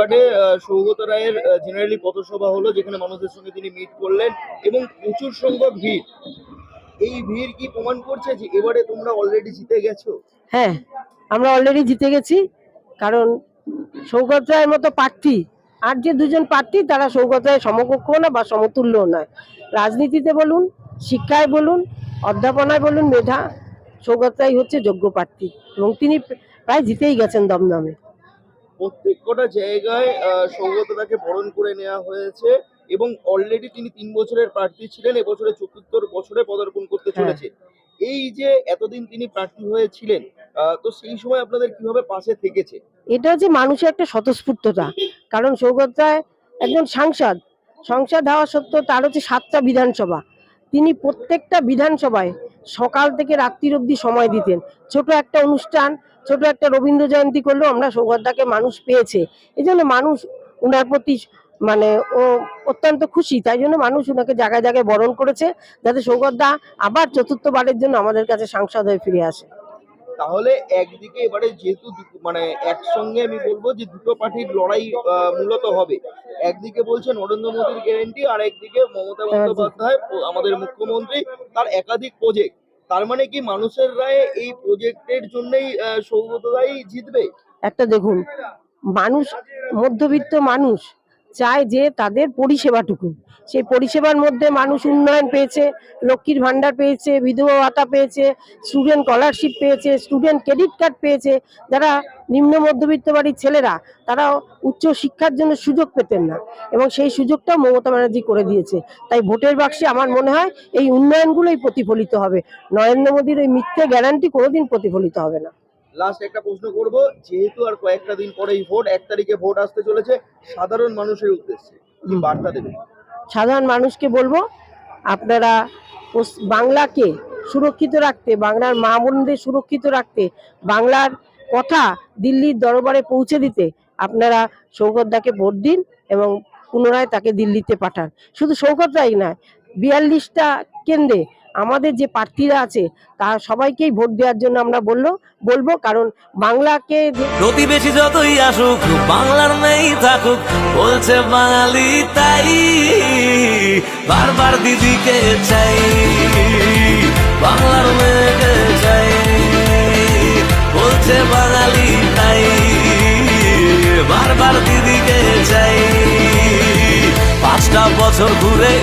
ওয়ার্ডে সৌগত রায়ের জেনারেলি পথসভা হলো যেখানে মানুষের সঙ্গে তিনি মিট করলেন এবং প্রচুর সংখ্যক ভিড়। এই ভিড় কি প্রমাণ করছে যে এবারে তোমরা অলরেডি জিতে গেছো? হ্যাঁ আমরা অলরেডি জিতে গেছি, কারণ সৌগত রায়ের মতো প্রার্থী, আর যে দুজন প্রার্থী, তারা সৌগত রায়ের সমকক্ষ না বা সমতুল্য নয়। রাজনীতিতে বলুন, শিক্ষায় বলুন, অধ্যাপনায় বলুন, মেধা, সৌগত রায় হচ্ছে যোগ্য প্রার্থী এবং তিনি প্রায় জিতেই গেছেন দমদমে। প্রত্যেক কটা জায়গায় সৌগতদাকে বরণ করে নেওয়া হয়েছে এবং অলরেডি তিনি তিন বছরের প্রার্থী ছিলেন এবছরে চতুর্থ বছরে পদার্পণ করতে চলেছে। এই যে এতদিন তিনি প্রার্থী হয়েছিলেন তো সেই সময় আপনাদের কীভাবে পাশে থেকেছে? এটা হচ্ছে মানুষের একটা স্বতঃস্ফূর্ততা। কারণ সৌগত রায় একজন সাংসদ। সংসদ হওয়া সত্ত্বেও তার হচ্ছে সাতটা বিধানসভা। তিনি প্রত্যেকটা বিধানসভায় সকাল থেকে রাত্রির অবধি সময় দিতেন। ছোট একটা অনুষ্ঠান, ছোট একটা রবীন্দ্র জয়ন্তী করলেও আমরা সৌগতদাকে মানুষ পেয়েছে। এই জন্য মানুষ ওনার প্রতি মানে ও অত্যন্ত খুশি। তাই জন্য মানুষ ওনাকে জায়গায় জায়গায় বরণ করেছে, যাতে সৌগতদা আবার চতুর্থবারের জন্য আমাদের কাছে সাংসদ হয়ে ফিরে আসে। তাহলে একদিকে এবারে যেহেতু মানে একসঙ্গে আমি বলব যে দুটো পার্টির লড়াই মূলত হবে। একদিকে বলছে নরেন্দ্র মোদীর গ্যারেন্টি আর একদিকে মমতা বন্দ্যোপাধ্যায় ও- আমাদের মুখ্যমন্ত্রী তার একাধিক প্রজেক্ট তার মানে কি মানুষের রায়ে এই প্রজেক্টের জন্যই সৌগত রায় জিতবে? একটা দেখুন মানুষ মধ্যবিত্ত মানুষ চায় যে তাদের পরিষেবাটুকু। সেই পরিষেবার মধ্যে মানুষ উন্নয়ন পেয়েছে, লক্ষ্মীর ভান্ডার পেয়েছে, বিধবা ভাতা পেয়েছে স্টুডেন্ট স্কলারশিপ পেয়েছে স্টুডেন্ট ক্রেডিট কার্ড পেয়েছে। যারা নিম্ন মধ্যবিত্ত বাড়ির ছেলেরা তারা উচ্চ শিক্ষার জন্য সুযোগ পেতেন না। এবং সেই সুযোগটা মমতা ব্যানার্জি করে দিয়েছে। তাই ভোটের বাক্সে আমার মনে হয়, এই উন্নয়নগুলোই প্রতিফলিত হবে। নরেন্দ্র মোদীর ওই মিথ্যে গ্যারান্টি কোনোদিন প্রতিফলিত হবে না। লাস্ট একটা প্রশ্ন করব, যেহেতু আর কয়েকটা দিন পরেই ভোট, এক তারিখে ভোট আসতে চলেছে, সাধারণ মানুষের উদ্দেশ্যে কি বার্তা দেবে সাধারণ মানুষকে বলব, আপনারা বাংলাকে সুরক্ষিত রাখতে, বাংলার মা বোনদের সুরক্ষিত রাখতে, বাংলার কথা দিল্লির দরবারে পৌঁছে দিতে আপনারা সৌগতদাকে ভোট দিন এবং পুনরায় তাকে দিল্লিতে পাঠান। শুধু সৌগত রায় নয়, বিয়াল্লিশটা কেন্দ্রে আমাদের যে প্রার্থীরা আছে, তার সবাইকেই ভোট দেওয়ার জন্য আমরা বলল, বলব, কারণ বাংলাকে প্রতিবেশী যতই আসুক, বাংলার মেয়েই থাকুক, বলছে বাঙালি তাই। বারবার দিদিকে চাই, বাংলার মেয়েকে চাই, বলছে বাঙালি তাই। বারবার দিদিকে চাই, পাঁচটা বছর ঘুরে